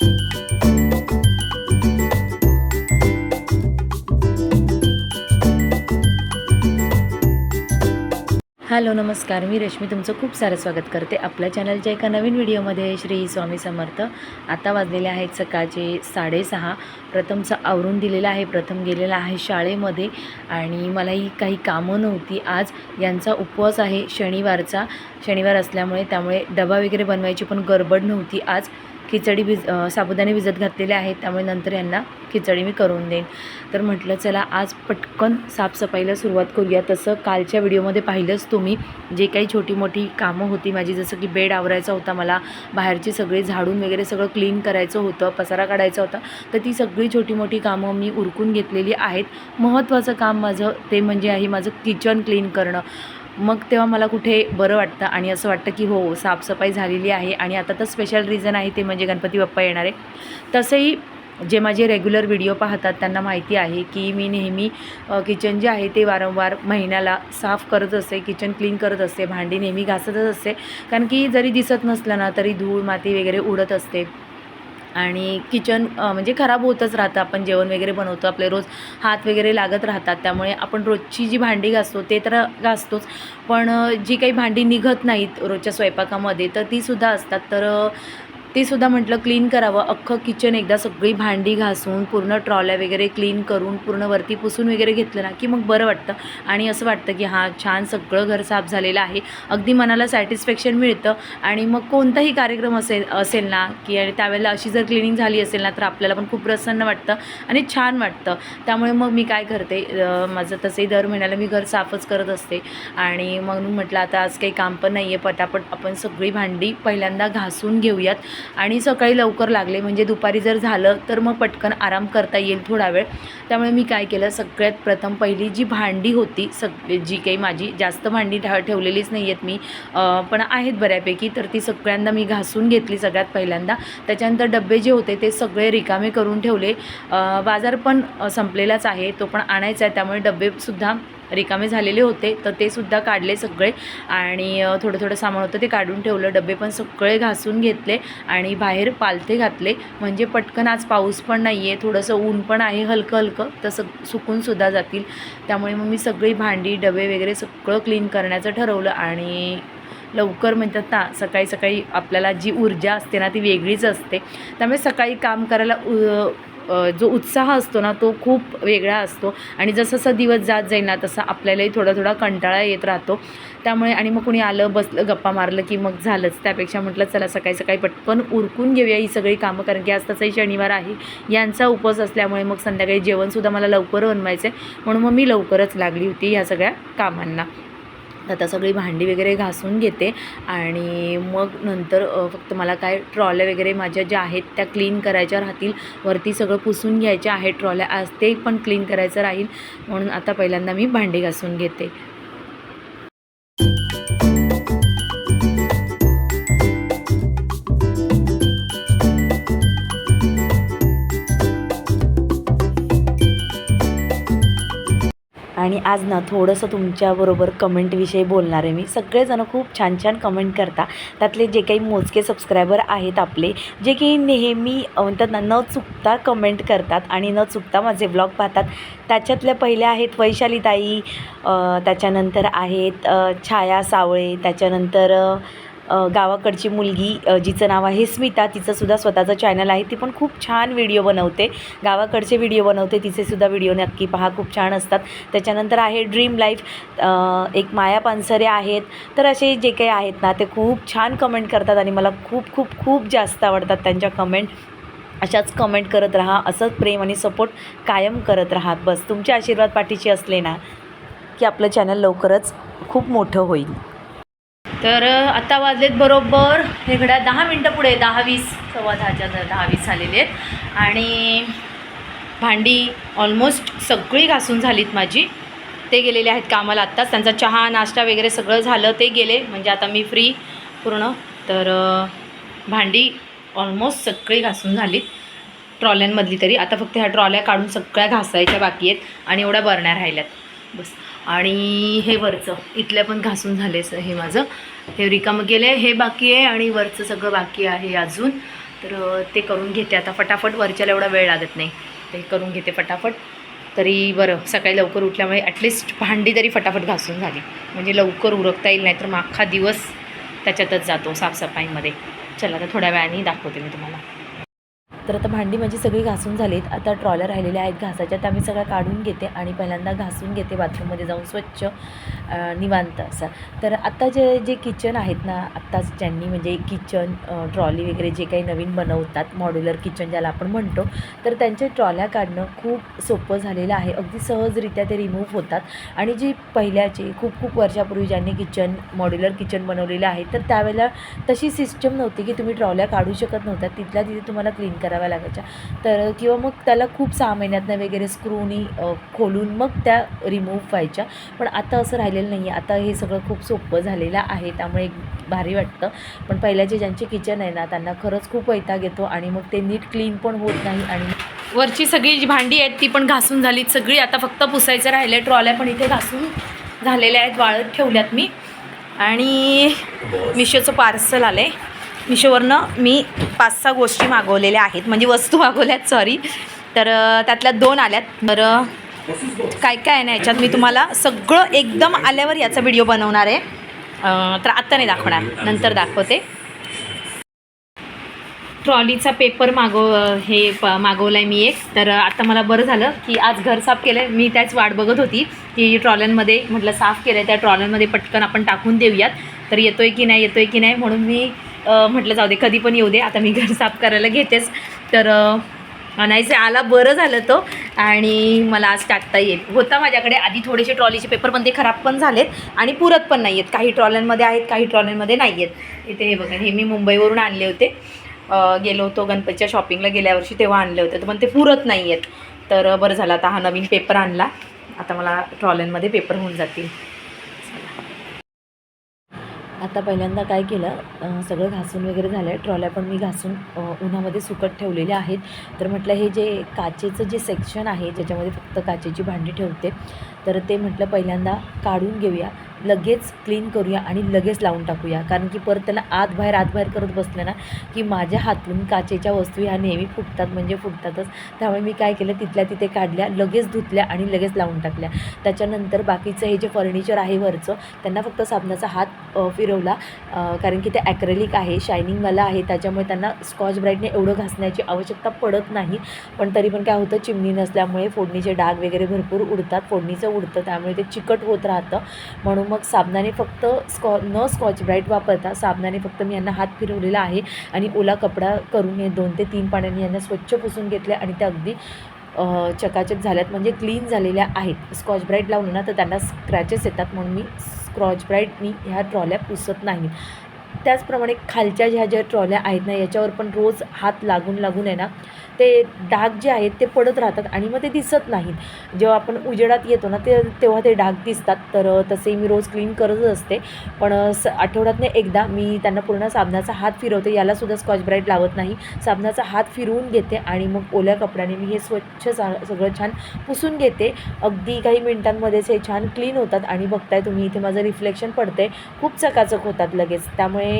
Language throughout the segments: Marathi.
हॅलो नमस्कार. मी रश्मी तुमचं खूप सारं स्वागत करते आपल्या चॅनलच्या एका नवीन व्हिडिओमध्ये. श्री स्वामी समर्थ. आता वाजलेले आहेत सकाळचे साडेसहा. प्रथमचं आवरून दिलेलं आहे. प्रथम गेलेला आहे शाळेमध्ये आणि मलाही काही कामं नव्हती आज. यांचा उपवास आहे शनिवारचा. शनिवार असल्यामुळे त्यामुळे डबा वगैरे बनवायची पण गडबड नव्हती आज. खिचडी भिज साबुदाणे भिजत घातलेले आहेत त्यामुळे नंतर यांना खिचडी मी करून देईन. तर म्हटलं चला आज पटकन साफसफाईला सुरुवात करूया. तसं कालच्या व्हिडिओमध्ये पाहिलंच तुम्ही जे काही छोटी मोठी कामं होती माझी जसं की बेड आवरायचा होता मला बाहेरचे सगळे झाडून वगैरे सगळं क्लीन करायचं होतं पसारा काढायचा होता तर ती सगळी छोटी मोठी कामं मी उरकून घेतलेली आहेत. महत्त्वाचं काम माझं ते म्हणजे आहे माझं किचन क्लीन करणं. मग तेव्हा मला कुठे बरं वाटतं आणि असं वाटतं की हो साफसफाई झालेली आहे आणि आता तर स्पेशल रिझन आहे ते म्हणजे गणपती बाप्पा येणार. आहे तसंही जे माझे रेग्युलर व्हिडिओ पाहतात त्यांना माहिती आहे की मी नेहमी किचन जे आहे ते वारंवार महिन्याला साफ करत असते किचन क्लीन करत असते भांडी नेहमी घासतच असते. कारण की जरी दिसत नसलं ना तरी धूळ माती वगैरे उडत असते. आणि किचन म्हणजे खराब होतच राहतं. आपण जेवण वगैरे बनवतो आपले रोज हात वगैरे लागत राहतात. त्यामुळे आपण रोजची जी भांडी घासतो ते तर घासतोच. पण जी काही भांडी निघत नाहीत रोजच्या स्वयंपाकामध्ये तर तीसुद्धा असतात. तर ते सुद्धा म्हटलं क्लीन करावं. अख्खं किचन एकदा सगळी भांडी घासून पूर्ण ट्रॉल्या वगैरे क्लीन करून पूर्ण वरती पुसून वगैरे घेतलं ना की मग बरं वाटतं. आणि असं वाटतं की हां छान सगळं घर साफ झालेलं आहे. अगदी मनाला सॅटिस्फॅक्शन मिळतं. आणि मग कोणताही कार्यक्रम असेल असेल ना की आणि त्यावेळेला अशी जर क्लिनिंग झाली असेल ना तर आपल्याला पण खूप प्रसन्न वाटतं आणि छान वाटतं. त्यामुळे मग मी काय करते माझं तसंही दर महिन्याला मी घर साफच करत असते. आणि म्हणून म्हटलं आता आज काही काम पण नाही आहे पटापट आपण सगळी भांडी पहिल्यांदा घासून घेऊयात. आणि सकाळी लवकर लागले. म्हणजे दुपारी जर झालं तर मग पटकन आराम करता येईल थोडा वेळ. त्यामुळे मी काय केलं सगळ्यात प्रथम पहिली जी भांडी होती सग जी काही माझी जास्त भांडी ठा ठेवलेलीच नाही आहेत मी पण आहेत बऱ्यापैकी तर ती सगळ्यांदा मी घासून घेतली सगळ्यात पहिल्यांदा. त्याच्यानंतर डबे जे होते ते सगळे रिकामे करून ठेवले. बाजार पण संपलेलाच आहे तो पण आणायचा आहे त्यामुळे डबेसुद्धा रिकामे झालेले होते तर ते सुद्धा काढले सगळे. आणि थोडं थोडं सामान होतं ते काढून ठेवलं डबे पण सगळे घासून घेतले आणि बाहेर पालथे घातले. म्हणजे पटकन आज पाऊस पण नाही आहे थोडंसं ऊन पण आहे हलकं हलकं तसं सुकूनसुद्धा जातील. त्यामुळे मग मी सगळी भांडी डबे वगैरे सगळं क्लीन करण्याचं ठरवलं आणि लवकर म्हणतात ना सकाळी सकाळी आपल्याला जी ऊर्जा असते ना ती वेगळीच असते. त्यामुळे सकाळी काम करायला उ- जो उत्साह असतो ना तो खूप वेगळा असतो. आणि जसं जसं दिवस जात जाईल ना तसा आपल्यालाही थोडा थोडा कंटाळा येत राहतो. त्यामुळे आणि मग कुणी आलं बसलं गप्पा मारलं की मग झालंच. त्यापेक्षा म्हटलं चला सकाळी सकाळी पटकन उरकून घेऊया ही सगळी कामं कारण की आज तसाही शनिवार आहे. यांचा उपवास असल्यामुळे मग संध्याकाळी जेवणसुद्धा मला लवकर बनवायचं आहे म्हणून मग मी लवकरच लागली होती ह्या सगळ्या कामांना. आता सगळी भांडी वगैरे घासून घेते आणि मग नंतर फक्त मला काय ट्रॉल्या वगैरे माझ्या ज्या आहेत त्या क्लीन करायच्या राहतील. वरती सगळं पुसून घ्यायच्या आहे ट्रॉल्या आज ते पण क्लीन करायचं राहील. म्हणून आता पहिल्यांदा मी भांडी घासून घेते. आणि आज ना थोडंसं तुमच्याबरोबर कमेंटविषयी बोलणार आहे मी. सगळेजण खूप छान छान कमेंट करता. त्यातले जे काही मोजके सबस्क्रायबर आहेत आपले जे की नेहमी म्हणतात ना न चुकता कमेंट करतात आणि न चुकता माझे ब्लॉग पाहतात. त्याच्यातल्या पहिल्या आहेत वैशालीताई त्याच्यानंतर आहेत छाया सावळे त्याच्यानंतर गावाकडची मुलगी जिचं नाव आहे स्मिता तिचंसुद्धा स्वतःचं चॅनल आहे. ती पण खूप छान व्हिडिओ बनवते. गावाकडचे व्हिडिओ बनवते तिचेसुद्धा व्हिडिओ नक्की पहा. खूप छान असतात. त्याच्यानंतर आहे ड्रीम लाईफ एक माया पानसरे आहेत. तर असे जे काही आहेत ना ते खूप छान कमेंट करतात आणि मला खूप खूप खूप जास्त आवडतात त्यांच्या कमेंट अशाच कमेंट करत राहा. असंच प्रेम आणि सपोर्ट कायम करत राहा. बस तुमचे आशीर्वाद पाठीशी असले ना की आपलं चॅनल लवकरच खूप मोठं होईल. तर आत्ता वाजलेत बरोबर हे घड्या दहा मिनटं पुढे दहा वीस सव्वा दहाच्या दहा वीस झालेले आहेत. आणि भांडी ऑलमोस्ट सगळी घासून झालीत माझी. ते गेलेले आहेत कामाला आत्ताच. त्यांचा चहा नाश्ता वगैरे सगळं झालं ते गेले. म्हणजे आता मी फ्री पूर्ण. तर भांडी ऑलमोस्ट सगळी घासून झालीत. ट्रॉल्यांमधली तरी. आता फक्त ह्या ट्रॉल्या काढून सगळ्या घासायच्या बाकी आहेत आणि एवढ्या बरण्या राहिल्यात. बस. आणि हे वरचं. इथल्या पण घासून झाले हे माझं. हे रिकामं गेले हे बाकी आहे आणि वरचं सगळं बाकी आहे अजून. तर ते करून घेते. आता फटाफट वरच्याला एवढा वेळ लागत नाही. ते करून घेते फटाफट. तरी बरं सकाळी लवकर उठल्यामुळे ॲटलिस्ट भांडी तरी फटाफट घासून झाली. म्हणजे लवकर उरकता येईल नाही तर मग अख्खा दिवस त्याच्यातच जातो साफसफाईमध्ये. चला आता थोड्या वेळाने दाखवते मी तुम्हाला. तर आता भांडी माझी सगळी घासून झालीत. आता ट्रॉलर राहिलेल्या आहेत. घासाच्या त्या मी सगळ्या काढून घेते आणि पहिल्यांदा घासून घेते. बाथरूममध्ये जाऊन स्वच्छ निवांत असं. तर आत्ता जे जे किचन आहेत ना आत्ताच ज्यांनी म्हणजे किचन ट्रॉली वगैरे जे काही नवीन बनवतात मॉड्युलर किचन ज्याला आपण म्हणतो तर त्यांच्या ट्रॉल्या काढणं खूप सोपं झालेलं आहे. अगदी सहजरित्या ते रिमूव्ह होतात. आणि जी पहिल्याचे खूप खूप वर्षापूर्वी ज्यांनी किचन मॉड्युलर किचन बनवलेलं आहे तर त्यावेळेला तशी सिस्टम नव्हती की तुम्ही ट्रॉल्या काढू शकत नव्हत्या तिथल्या तिथे तुम्हाला क्लीन कराव्या लागायच्या. तर किंवा मग त्याला खूप सहा महिन्यातनं वगैरे स्क्रूनी खोलून मग त्या रिमूव्ह व्हायच्या. पण आता असं राहिलं राहिलेलं नाही आहे आता हे सगळं खूप सोपं झालेलं आहे त्यामुळे एक भारी वाटतं. पण पहिल्याचे ज्यांचे किचन आहे ना त्यांना खरंच खूप वैताग येतो आणि मग ते नीट क्लीन पण होत नाही आणि वरची सगळी जी भांडी आहेत ती पण घासून झाली सगळी आता फक्त पुसायचं राहिलं ट्रॉल्या पण इथे घासून झालेल्या आहेत वाळत ठेवल्यात मी. आणि मिशोचं पार्सल आलं आहे मिशोवरनं मी पाच सहा गोष्टी मागवलेल्या आहेत. म्हणजे वस्तू मागवल्यात सॉरी तर त्यातल्या दोन आल्यात. तर काय काय आहे ना याच्यात मी तुम्हाला सगळं एकदम आल्यावर याचा व्हिडिओ बनवणार आहे. तर आत्ता नाही दाखवणार नंतर दाखवते. ट्रॉलीचा पेपर मागव हे प मागवला आहे मी एक. तर आता मला बरं झालं की आज घर साफ केलं आहे मी त्याच वाट बघत होती की ट्रॉल्यांमध्ये म्हटलं साफ केलं आहे त्या ट्रॉल्यांमध्ये पटकन आपण टाकून देऊयात. तर येतो आहे की नाही येतो आहे की नाही म्हणून मी म्हटलं जाऊ दे कधी पण येऊ दे. आता मी घर साफ करायला घेतेच. तर नाही आला बरं झालं तो. आणि मला आज टाकता येईल. होता माझ्याकडे. आधी थोडेसे ट्रॉलीचे पेपर पण ते खराब पण झालेत आणि पुरत पण नाही आहेत काही ट्रॉल्यांमध्ये आहेत काही ट्रॉल्यांमध्ये नाही आहेत इथे हे बघा हे मी मुंबईवरून आणले होते. गेलो होतो गणपतीच्या शॉपिंगला गेल्या वर्षी तेव्हा आणले होते. तर पण ते पुरत नाही आहेत तर बरं झालं आता हा नवीन पेपर आणला. आता मला ट्रॉल्यांमध्ये पेपर होऊन जातील. आता पहिल्यांदा काय केलं सगळं घासून वगैरे झालं आहे ट्रॉल्या पण मी घासून उन्हामध्ये सुकत ठेवलेल्या आहेत. तर म्हटलं हे जे काचेचं जे सेक्शन आहे ज्याच्यामध्ये फक्त काचेची भांडी ठेवते तर ते म्हटलं पहिल्यांदा काढून घेऊया लगेच क्लीन करूया आणि लगेच लावून टाकूया. कारण की परत त्याला आत बाहेर आत बाहेर करत बसलं ना की माझ्या हातून काचेच्या वस्तू ह्या नेहमी फुटतात म्हणजे फुटतातच. त्यामुळे मी काय केलं तिथल्या तिथे काढल्या लगेच धुतल्या आणि लगेच लावून टाकल्या. त्याच्यानंतर बाकीचं हे जे फर्निचर आहे वरचं त्यांना फक्त साबणाचा हात फिरवला. कारण की ते ॲक्रेलिक आहे शायनिंगवाला आहे त्याच्यामुळे त्यांना स्कॉच ब्राईटने एवढं घासण्याची आवश्यकता पडत नाही. पण तरी पण काय होतं चिमणी नसल्यामुळे फोडणीचे डाग वगैरे भरपूर उडतात फोडणीचं उडतं त्यामुळे ते चिकट होत राहतं. म्हणून मग साबणाने फक्त स्कॉ न स्कॉच ब्राईट वापरता साबणाने फक्त मी यांना हात फिरवलेला आहे आणि ओला कपडा करून हे दोन ते तीन पाण्याने यांना स्वच्छ पुसून घेतले आणि त्या अगदी चकाचक झाल्यात. म्हणजे क्लीन झालेल्या आहेत. स्कॉच ब्राईट लावलं ना तर त्यांना स्क्रॅचेस येतात म्हणून मी स्क्रॉच ब्राईटनी ह्या ट्रॉल्या पुसत नाही. त्याचप्रमाणे खालच्या ज्या ज्या ट्रॉल्या आहेत ना याच्यावर पण रोज हात लागून लागून आहे ना ते डाग जे आहेत ते पडत राहतात आणि मग ते दिसत नाहीत. जेव्हा आपण उजेडात येतो ना ते तेव्हा ते डाग दिसतात. तर तसे मी रोज क्लीन करतच असते. पण स आठवड्यातनं एकदा मी त्यांना पूर्ण साबणाचा हात फिरवते. यालासुद्धा स्कॉच ब्राईट लावत नाही. साबणाचा हात फिरवून घेते आणि मग ओल्या कपड्याने मी हे स्वच्छ सगळं छान पुसून घेते. अगदी काही मिनिटांमध्येच हे छान क्लीन होतात आणि बघताय तुम्ही इथे माझं रिफ्लेक्शन पडते खूप चकाचक होतात लगेच. त्यामुळे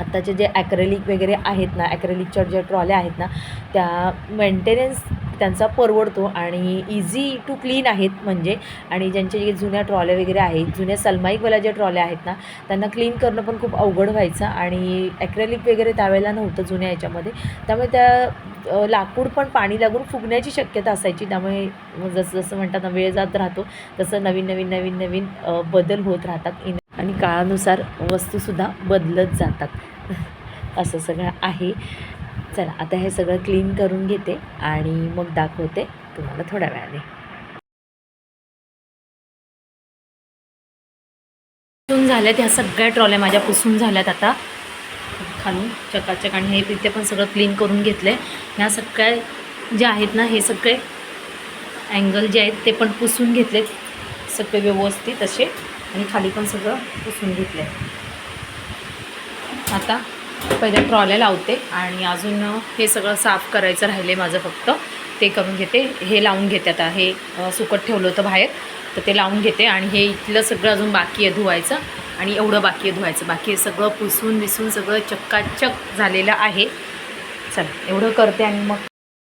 आत्ताचे जे ॲक्रेलिक वगैरे आहेत ना ॲक्रेलिकच्या ज्या ट्रॉल्या आहेत ना त्या मेंटेनन्स त्यांचा परवडतो आणि इझी टू क्लीन आहेत म्हणजे. आणि ज्यांच्या जे जुन्या ट्रॉल्या वगैरे आहेत जुन्या सलमाईकवाल्या ज्या ट्रॉल्या आहेत ना त्यांना क्लीन करणं पण खूप अवघड व्हायचं आणि ॲक्रेलिक वगैरे त्यावेळेला नव्हतं जुन्या याच्यामध्ये. त्यामुळे त्या लाकूड पण पाणी लागून फुगण्याची शक्यता असायची. त्यामुळे जसं जसं म्हणतात ना वेळ जात राहतो तसं नवीन नवीन नवीन नवीन बदल होत राहतात. इन आणि काळानुसार वस्तूसुद्धा बदलत जातात. असं सगळं आहे. चला आता हे सगळं क्लीन करून घेते आणि मग दाखवते तुम्हाला थोड्या वेळाने. पुसून झाल्यात ह्या सगळ्या ट्रॉल्या माझ्या पुसून झाल्यात आता. खालून चकाचक आणि हे इथे पण सगळं क्लीन करून घेतलं आहे ह्या सगळ्या ज्या आहेत ना हे सगळे अँगल जे आहेत ते पण पुसून घेतलेत. सगळे व्यवस्थित असे. आणि खाली पण सगळं पुसून घेतलं आहे आता पहिले ट्रॉल्या लावते आणि अजून हे सगळं साफ करायचं राहिले माझं फक्त. ते करून घेते. हे लावून घेते आता. हे सुकट सुकत ठेवलं होतं बाहेर. तर ते लावून घेते आणि हे इथलं सगळं अजून बाकी आहे धुवायचं आणि एवढं बाकी आहे धुवायचं. बाकी सगळं पुसून विसून सगळं चक्काचक झालेलं आहे. चला एवढं करते आणि मग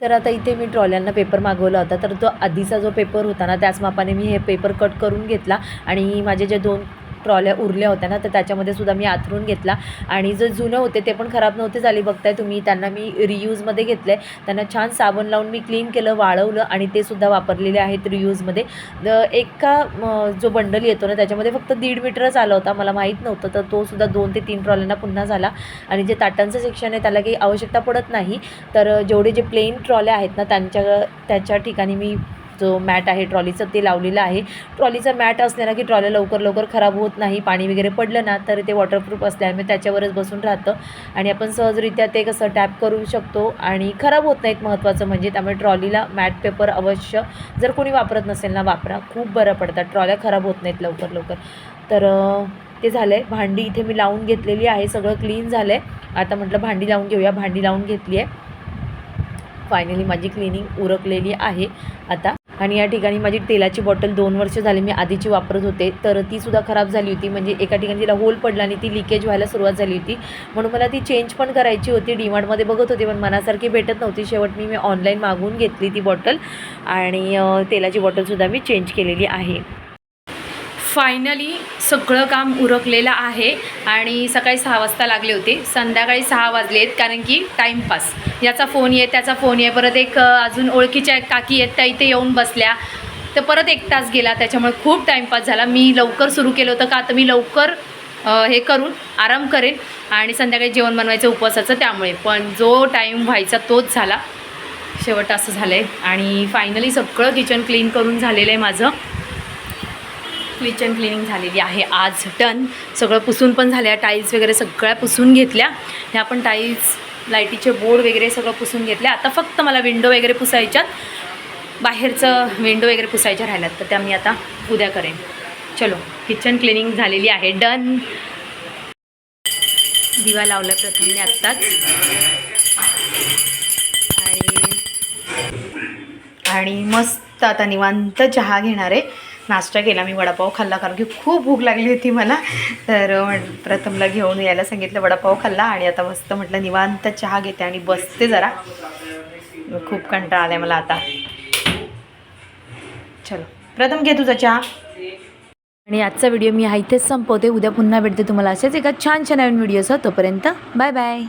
तर आता इथे मी ट्रॉल्यांना पेपर मागवला होता. तर तो आधीचा जो पेपर होता ना त्याच मापाने मी हे पेपर कट करून घेतला. आणि माझे जे दोन ट्रॉल्या उरल्या होत्या ना तर त्याच्यामध्ये सुद्धा मी आथरून घेतला. आणि जे जुनं होते ते पण खराब नव्हते झाले बघताय तुम्ही. त्यांना मी रियूजमध्ये घेतले त्यांना छान साबण लावून मी क्लीन केलं वाळवलं आणि ते सुद्धा वापरलेले आहेत रियूजमध्ये एका जो बंडल येतो ना त्याच्यामध्ये फक्त दीड मीटरच आला होता मला माहीत नव्हतं. तर तो सुद्धा दोन ते तीन ट्रॉल्यांना पुन्हा झाला. आणि जे ताटांचं सेक्शन आहे त्याला काही आवश्यकता पडत नाही. तर जेवढे जे प्लेन ट्रॉल्या आहेत ना त्यांच्या त्याच्या ठिकाणी मी जो मॅट आहे ट्रॉलीचं ते लावलेलं आहे. ट्रॉलीचं मॅट असल्यानं ना की ट्रॉल्या लवकर लवकर खराब होत नाही पाणी वगैरे पडलं ना तर ते वॉटरप्रूफ असल्यामुळे त्याच्यावरच बसून राहतं. आणि आपण सहजरित्या ते कसं टॅप करू शकतो आणि खराब होत नाहीत महत्त्वाचं म्हणजे त्यामुळे ट्रॉलीला मॅट पेपर अवश्य जर कोणी वापरत नसेल ना वापरा. खूप बरं पडतात. ट्रॉल्या खराब होत नाहीत लवकर लवकर. तर ते झालं आहे भांडी इथे मी लावून घेतलेली आहे. सगळं क्लीन झालं आहे आता म्हटलं भांडी लावून घेऊया. भांडी लावून घेतली आहे फायनली माझी क्लिनिंग उरकलेली आहे. आता आणि या ठिकाणी माझी तेलाची बॉटल दोन वर्ष झाली मी आधीची वापरत होते. तर ती सुद्धा खराब झाली होती. म्हणजे एका ठिकाणी तिला होल पडला आणि ती लिकेज व्हायला सुरुवात झाली होती. म्हणून मला ती चेंज पण करायची होती. डीमार्टमध्ये बघत होते पण मनासारखी भेटत नव्हती. शेवट मी मी ऑनलाईन मागवून घेतली ती बॉटल आणि तेलाची बॉटलसुद्धा मी चेंज केलेली आहे. फायनली सगळं काम उरकलेलं आहे आणि सकाळी सहा वाजता लागले होते. संध्याकाळी सहा वाजले आहेत कारण की टाईमपास याचा फोन येत त्याचा फोन ये परत एक अजून ओळखीच्या काकी आहेत त्या इथे येऊन बसल्या. तर परत एक तास गेला. त्याच्यामुळे खूप टाईमपास झाला. मी लवकर सुरू केलं होतं का? आता मी लवकर हे करून आराम करेन आणि संध्याकाळी जेवण बनवायचं उपवासाचं त्यामुळे. पण जो टाईम व्हायचा तोच झाला. शेवट असं झालं आहे आणि फायनली सगळं किचन क्लीन करून झालेलं आहे माझं. किचन क्लिनिंग झालेली आहे आज. डन सगळं पुसून पण झाल्या. टाईल्स वगैरे सगळ्या पुसून घेतल्या. ह्या पण टाईल्स लाईटीचे बोर्ड वगैरे सगळं पुसून घेतल्या आता फक्त मला विंडो वगैरे पुसायच्यात बाहेरचं विंडो वगैरे पुसायच्या राहिल्यात. तर त्या मी आता उद्या करेन. चलो किचन क्लिनिंग झालेली आहे. डन दिवा लावला प्रथम मी आत्ताच. आणि आणि मस्त आता निवांत चहा घेणार आहे. नाश्ता केला मी वडापाव खाल्ला कारण की खूप भूक लागली होती मला. तर प्रथमला घेऊन यायला सांगितलं वडापाव खाल्ला आणि आता मस्त म्हटलं निवांत चहा घेते आणि बसते जरा. खूप कंटाळा आला मला आता. चलो प्रथम घे तुझा चहा. आणि आजचा व्हिडिओ मी हा इथेच संपवते. उद्या पुन्हा भेटते तुम्हाला असेच एका छान छान नवीन व्हिडिओसह. तोपर्यंत बाय बाय.